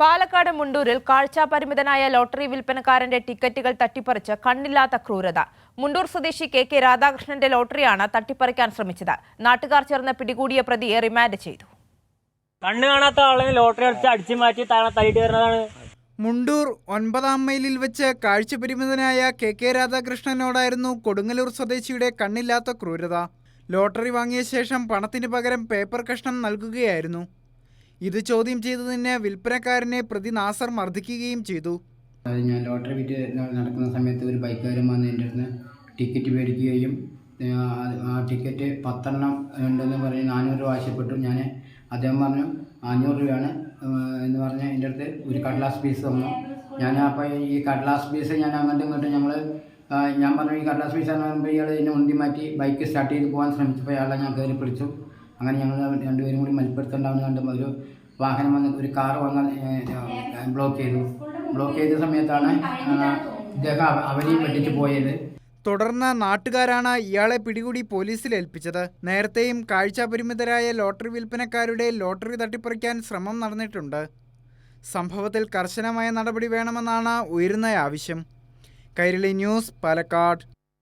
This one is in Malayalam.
പാലക്കാട് മുണ്ടൂരിൽ കാഴ്ചാപരിമിതനായ ലോട്ടറി വിൽപ്പനക്കാരന്റെ ടിക്കറ്റുകൾ തട്ടിപ്പറിച്ച് കണ്ണില്ലാത്ത ക്രൂരത. മുണ്ടൂർ സ്വദേശി കെ കെ രാധാകൃഷ്ണന്റെ ലോട്ടറിയാണ് തട്ടിപ്പറിക്കാൻ ശ്രമിച്ചത്. നാട്ടുകാർ ചേർന്ന് പിടികൂടിയ പ്രതിയെ റിമാൻഡ് ചെയ്തു. കണ്ണ് കാണാത്ത ആളെ ലോട്ടറി അടിച്ച് അടിച്ചു മാറ്റി താഴെ തള്ളിയിട്ട് വരുന്നതാണ്. മുണ്ടൂർ ഒൻപതാം മൈലിൽ വെച്ച് കാഴ്ചപരിമിതനായ കെ കെ രാധാകൃഷ്ണനോടായിരുന്നു കൊടുങ്ങല്ലൂർ സ്വദേശിയുടെ കണ്ണില്ലാത്ത ക്രൂരത. ലോട്ടറി വാങ്ങിയ ശേഷം പണത്തിന് പകരം പേപ്പർ കഷ്ണം നൽകുകയായിരുന്നു. ഇത് ചോദ്യം ചെയ്തതിന് വിൽപ്പനക്കാരനെ പ്രതി നാസർ മർദ്ദിക്കുകയും ചെയ്തു. ഞാൻ ലോട്ടറി വിറ്റ് നടക്കുന്ന സമയത്ത് ഒരു ബൈക്കുകാരൻ വന്ന് എന്റെ അടുത്ത് ടിക്കറ്റ് മേടിക്കുകയും ആ- ടിക്കറ്റ് പത്തെണ്ണം ഉണ്ടെന്ന് പറഞ്ഞ് നാനൂറ് രൂപ ആവശ്യപ്പെട്ടു. ഞാൻ അദ്ദേഹം പറഞ്ഞു അഞ്ഞൂറ് രൂപയാണ് എന്ന് പറഞ്ഞ് എന്റെ അടുത്ത് ഒരു കടലാസ് പീസ് തന്നു. ഞാൻ അപ്പോൾ ഈ കടലാസ് പീസ് ഞാൻ അങ്ങോട്ടും ഇങ്ങോട്ടും ഞങ്ങൾ ഞാൻ പറഞ്ഞു ഈ കടലാസ് പീസ് എന്ന് പറയുമ്പോൾ ഇയാൾ എന്നെ ഉന്തി മാറ്റി ബൈക്ക് സ്റ്റാർട്ട് ചെയ്ത് പോകാൻ ശ്രമിച്ചപ്പോൾ അയാളെ ഞാൻ കയറി പിടിച്ചു. അങ്ങനെ ഞങ്ങൾ രണ്ടുപേരും കൂടി മൽപ്പുറത്തുണ്ടാവുന്ന കണ്ടപ്പോൾ ഒരു വാഹനം വന്ന് ഒരു കാർ വന്ന് ബ്ലോക്ക് ചെയ്തു. ബ്ലോക്ക് ചെയ്ത സമയത്താണ് ഇദ്ദേഹം അവ- അവരെയും വെട്ടിച്ച് പോയത്. തുടർന്ന് നാട്ടുകാരാണ് ഇയാളെ പിടികൂടി പോലീസിൽ ഏൽപ്പിച്ചത്. നേരത്തെയും കാഴ്ചാപരിമിതരായ ലോട്ടറി വിൽപ്പനക്കാരുടെ ലോട്ടറി തട്ടിപ്പറിക്കാൻ ശ്രമം നടന്നിട്ടുണ്ട്. സംഭവത്തിൽ കർശനമായ നടപടി വേണമെന്നാണ് ഉയരുന്ന ആവശ്യം കൈരളി ന്യൂസ് പാലക്കാട്.